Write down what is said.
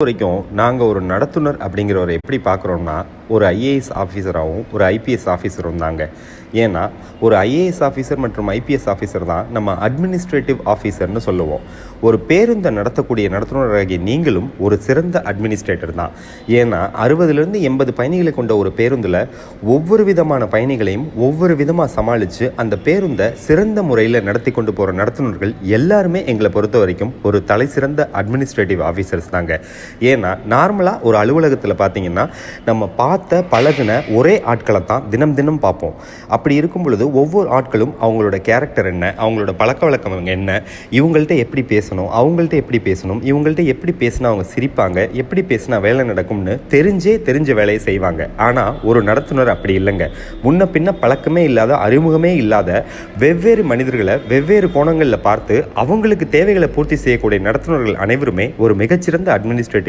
வரைக்கும் நாங்கள் ஒரு நடத்துனர் அப்படிங்கிறவரை எப்படி பார்க்குறோம்னா ஒரு ஐஏஎஸ் ஆஃபீஸராகவும் ஒரு ஐபிஎஸ் ஆஃபீஸரும் தாங்க. ஏன்னா ஒரு ஐஏஎஸ் ஆஃபீஸர் மற்றும் ஐபிஎஸ் ஆஃபீஸர் தான் நம்ம அட்மினிஸ்ட்ரேட்டிவ் ஆஃபீஸர்னு சொல்லுவோம். ஒரு பேருந்தை நடத்தக்கூடிய நடத்துனராகிய நீங்களும் ஒரு சிறந்த அட்மினிஸ்ட்ரேட்டர் தான். ஏன்னா அறுபதுலேருந்து எண்பது பயணிகளை கொண்ட ஒரு பேருந்தில் ஒவ்வொரு விதமான பயணிகளையும் ஒவ்வொரு விதமாக சமாளித்து அந்த பேருந்தை சிறந்த முறையில் நடத்தி கொண்டு போகிற நடத்துனர்கள் எல்லாருமே எங்களை பொறுத்த வரைக்கும் ஒரு தலை சிறந்த அட்மினிஸ்ட்ரேட்டிவ் ஆஃபீஸர்ஸ் தாங்க. ஏன்னா நார்மலாக ஒரு அலுவலகத்தில் பார்த்தீங்கன்னா நம்ம பார்த்த பழகுன ஒரே ஆட்களை தான் தினம் தினம் பார்ப்போம். அப்படி இருக்கும் பொழுது ஒவ்வொரு ஆட்களும் அவங்களோட கேரக்டர் என்ன அவங்களோட பழக்க வழக்கம் என்ன இவங்கள்ட்ட எப்படி பேசணும் அவங்கள்ட்ட எப்படி பேசணும் இவங்கள்ட்ட எப்படி பேசினா அவங்க சிரிப்பாங்க எப்படி பேசினா வேலை நடக்கும்னு தெரிஞ்சே தெரிஞ்ச வேலையை செய்வாங்க. ஆனால் ஒரு நடத்துனர் அப்படி இல்லைங்க. முன்ன பின்ன பழக்கமே இல்லாத அறிமுகமே இல்லாத வெவ்வேறு மனிதர்களை வெவ்வேறு கோணங்களில் பார்த்து அவங்களுக்கு தேவைகளை பூர்த்தி செய்யக்கூடிய நடத்துனர்கள் அனைவருமே ஒரு மிகச்சிறந்த அட்மினிஸ்ட்ரேட்